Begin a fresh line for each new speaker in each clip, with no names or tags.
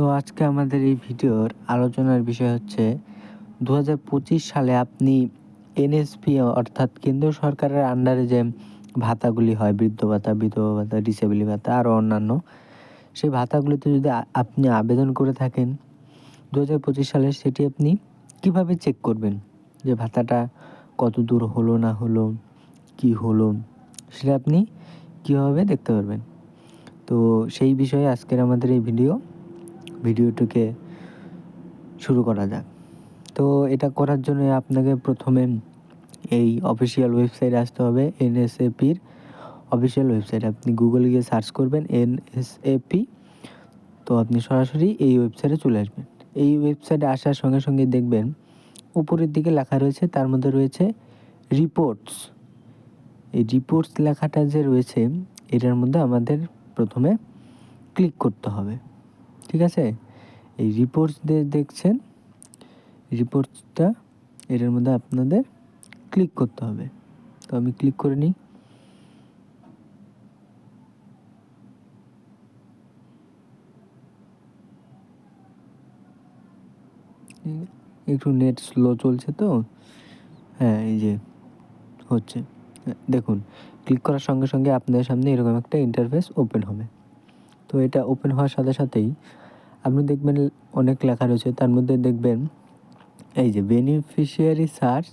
তো আজকে আমাদের এই ভিডিওর আলোচনার বিষয় হচ্ছে দু হাজার পঁচিশ সালে আপনি এনএসপি অর্থাৎ কেন্দ্র সরকারের আন্ডারে যে ভাতাগুলি হয়, বৃদ্ধ ভাতা, বিধবা ভাতা ডিসেবিলি ভাতা, আরও অন্যান্য, সেই ভাতাগুলিতে যদি আপনি আবেদন করে থাকেন দু হাজার পঁচিশ সালে সেটি আপনি কীভাবে চেক করবেন? যে ভাতাটা কত দূর হলো, না হলো, কি হলো, সেটা আপনি কীভাবে দেখতে পারবেন? তো সেই বিষয়ে আজকের আমাদের এই ভিডিও ভিডিওটিকে শুরু করা যাক। তো এটা করার জন্য আপনাকে প্রথমে এই অফিসিয়াল ওয়েবসাইটে আসতে হবে এনএসএপির অফিসিয়াল ওয়েবসাইট আপনি গুগলে গিয়ে সার্চ করবেন এনএসএপি তো আপনি সরাসরি এই ওয়েবসাইটে চলে আসবেন। এই ওয়েবসাইটে আসার সঙ্গে সঙ্গে দেখবেন উপরের দিকে লেখা রয়েছে, তার মধ্যে রয়েছে রিপোর্টস এই রিপোর্টস লেখাটা যে রয়েছে, এটার মধ্যে আমাদের প্রথমে ক্লিক করতে হবে। ঠিক আছে? এই রিপোর্টস দেখছেন রিপোর্টসটা এটার মধ্যে আপনাদের ক্লিক করতে হবে। তো আমি ক্লিক করে নিই। একটু নেট স্লো চলছে তো? হ্যাঁ এই যে হচ্ছে। দেখুন ক্লিক করার সঙ্গে সঙ্গে আপনাদের সামনে এরকম একটা ইন্টারফেস ওপেন হবে। তো এটা ওপেন হওয়ার সাথে সাথেই আপনি দেখবেন অনেক লেখা রয়েছে। তার মধ্যে দেখবেন এই যে beneficiary search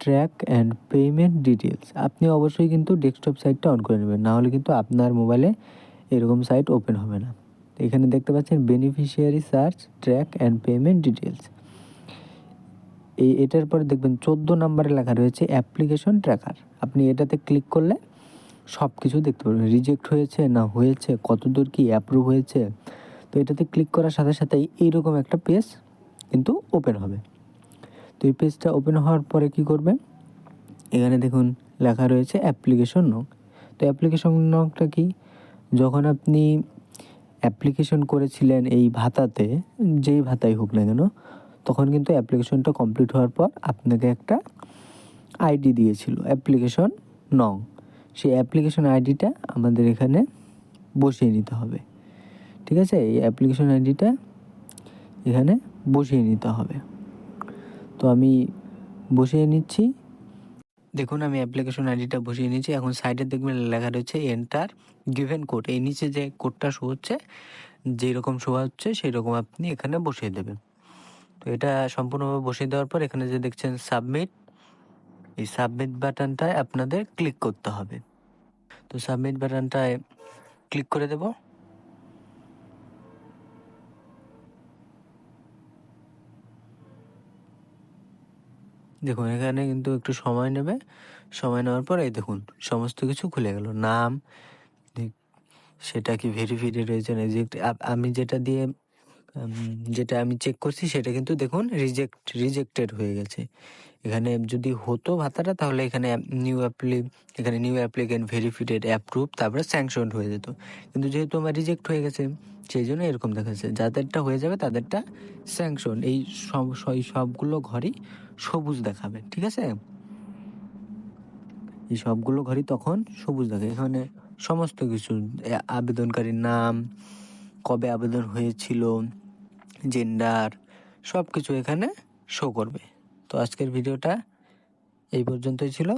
track and payment details আপনি অবশ্যই কিন্তু ডেস্কটপ সাইটটা অন করে নেবেন। নাহলে কিন্তু আপনার মোবাইলে এরকম সাইট ওপেন হবে না। এখানে দেখতে পাচ্ছেন beneficiary search track and payment details এই এটার পরে দেখবেন চোদ্দ নম্বরে লেখা রয়েছে অ্যাপ্লিকেশন ট্র্যাকার আপনি এটাতে ক্লিক করলে সব কিছু দেখতে পারবেন রিজেক্ট হয়েছে না হয়েছে, কতদূর কি অ্যাপ্রুভ হয়েছে, তো এটাতে ক্লিক করার সাথে সাথেই এইরকম একটা পেজ কিন্তু ওপেন হবে। তো এই পেজটা ওপেন হওয়ার পরে কি করবে? এখানে দেখুন লেখা রয়েছে অ্যাপ্লিকেশন নক তো অ্যাপ্লিকেশন নকটা কি? যখন আপনি অ্যাপ্লিকেশন করেছিলেন এই ভাতাতে, যেই ভাতাই হোক না কেন, তখন কিন্তু অ্যাপ্লিকেশনটা কমপ্লিট হওয়ার পর আপনাকে একটা আইডি দিয়েছিল অ্যাপ্লিকেশন নং সেই অ্যাপ্লিকেশন আইডিটা আমাদের এখানে বসিয়ে নিতে হবে। ঠিক আছে? এই অ্যাপ্লিকেশন আইডিটা এখানে বসিয়ে নিতে হবে। তো আমি বসিয়ে নিচ্ছি। দেখুন, আমি অ্যাপ্লিকেশন আইডিটা বসিয়ে নিয়েছি। এখন সাইডে দেখবেন লেখা রয়েছে এন্টার গিভেন কোড। এই নিচে যে কোডটা শো হচ্ছে যেই রকম শো হচ্ছে সেই রকম আপনি এখানে বসিয়ে দেবেন। তো এটা সম্পূর্ণভাবে বসিয়ে দেওয়ার পর এখানে যে দেখছেন সাবমিট এই সাবমিট বাটনটায় আপনাদের ক্লিক করতে হবে। তো সাবমিট বাটনটায় ক্লিক করে দেব। দেখুন, এখানে কিন্তু একটু সময় নেবে। সময় নেওয়ার পর এই দেখুন, সমস্ত কিছু খুলে গেল। নাম, সেটা কি ভেরিফাইড রয়েছে আমি যেটা দিয়ে যেটা আমি চেক করছি সেটা কিন্তু দেখুন রিজেক্ট রিজেক্টেড হয়ে গেছে। এখানে যদি হতো ভাতাটা, তাহলে এখানে নিউ অ্যাপ্লি এখানে নিউ অ্যাপ্লিকেন্ট ভেরিফিটেড অ্যাপ্রুভ তারপরে স্যাংশন হয়ে যেত। কিন্তু যেহেতু আমার রিজেক্ট হয়ে গেছে, সেই জন্য এরকম দেখাচ্ছে। যাদেরটা হয়ে যাবে, তাদেরটা স্যাংশন এই সব সবগুলো ঘরই সবুজ দেখাবে, ঠিক আছে? এই সবগুলো ঘরই তখন সবুজ দেখে এখানে সমস্ত কিছু আবেদনকারীর নাম, কবে আবেদন হয়েছিল জেন্ডার সব কিছু এখানে শো করবে। তো আজকের ভিডিওটা এই পর্যন্তই ছিল।